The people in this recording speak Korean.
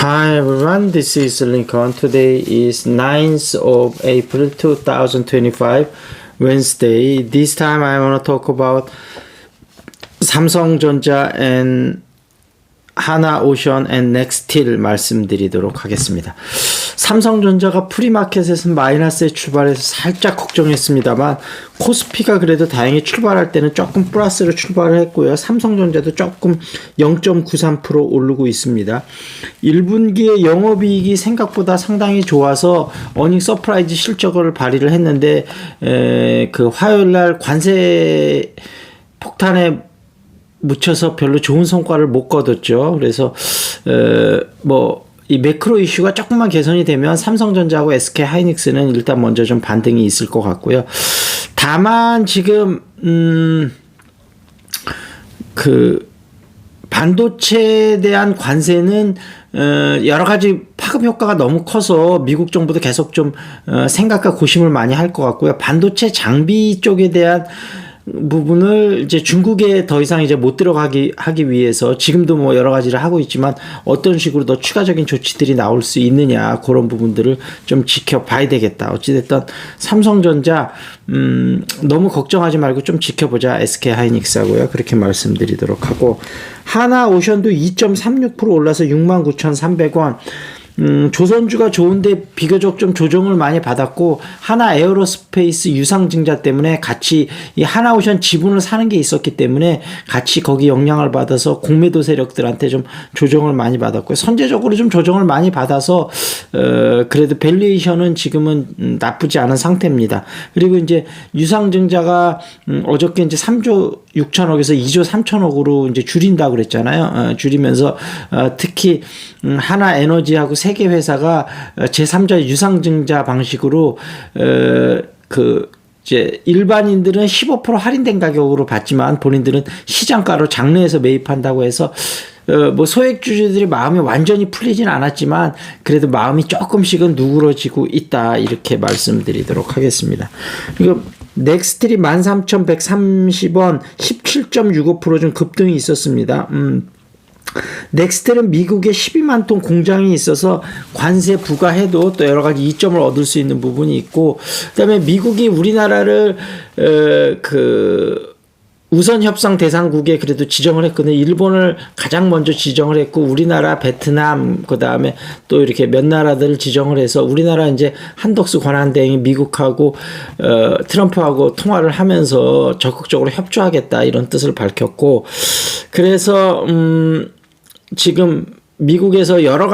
Hi everyone, this is Lincoln. Today is 9th of April 2025, Wednesday. This time I want to talk about 삼성전자 and 하나 오션 앤 넥스틸 말씀드리도록 하겠습니다. 삼성전자가 프리마켓에서 마이너스에 출발해서 살짝 걱정했습니다만 코스피가 그래도 다행히 출발할 때는 조금 플러스로 출발을 했고요. 삼성전자도 조금 0.93% 오르고 있습니다. 1분기에 영업이익이 생각보다 상당히 좋아서 어닝 서프라이즈 실적을 발휘를 했는데 에, 그 화요일 날 관세 폭탄에 묻혀서 별로 좋은 성과를 못 거뒀죠. 그래서 어, 뭐 이 매크로 이슈가 조금만 개선이 되면 삼성전자하고 SK 하이닉스는 일단 먼저 좀 반등이 있을 것 같고요. 다만 지금 음 그 반도체에 대한 관세는 어, 여러 가지 파급 효과가 너무 커서 미국 정부도 계속 좀 어, 생각과 고심을 많이 할 것 같고요. 반도체 장비 쪽에 대한 부분을 이제 중국에 더 이상 이제 못 들어가기 하기 위해서 지금도 뭐 여러 가지를 하고 있지만 어떤 식으로 더 추가적인 조치들이 나올 수 있느냐 그런 부분들을 좀 지켜봐야 되겠다. 어찌됐든 삼성전자 음 너무 걱정하지 말고 좀 지켜보자 SK 하이닉스하고요 그렇게 말씀드리도록 하고 하나 오션도 2.36% 올라서 69,300원. 음, 조선주가 좋은데 비교적 좀 조정을 많이 받았고 하나 에어로스페이스 유상증자 때문에 같이 이 하나오션 지분을 사는 게 있었기 때문에 같이 거기 영향을 받아서 공매도 세력들한테 좀 조정을 많이 받았고요. 선제적으로 좀 조정을 많이 받아서 어, 그래도 밸류에이션은 지금은 음, 나쁘지 않은 상태입니다. 그리고 이제 유상증자가 음, 어저께 이제 3조 6천억에서 2조 3천억으로 이제 줄인다 그랬잖아요. 어, 줄이면서 어, 특히 음, 하나 에너지하고 세 개 회사가 어, 제3자 유상증자 방식으로 어, 그 이제 일반인들은 15% 할인된 가격으로 받지만 본인들은 시장가로 장내에서 매입한다고 해서 어, 뭐 소액 주주들이 마음이 완전히 풀리진 않았지만 그래도 마음이 조금씩은 누그러지고 있다 이렇게 말씀드리도록 하겠습니다. 그리고 넥스트리 13,130원 17.65%좀 급등이 있었습니다. 음. 넥스텔은 미국에 12만 톤 공장이 있어서 관세 부과해도 또 여러 가지 이점을 얻을 수 있는 부분이 있고 그다음에 미국이 우리나라를 어, 그 우선 협상 대상국에 그래도 지정을 했거든요. 일본을 가장 먼저 지정을 했고 우리나라, 베트남 그다음에 또 이렇게 몇 나라들을 지정을 해서 우리나라 이제 한덕수 권한대행이 미국하고 어 트럼프하고 통화를 하면서 적극적으로 협조하겠다 이런 뜻을 밝혔고 그래서 음 지금 미국에서 여러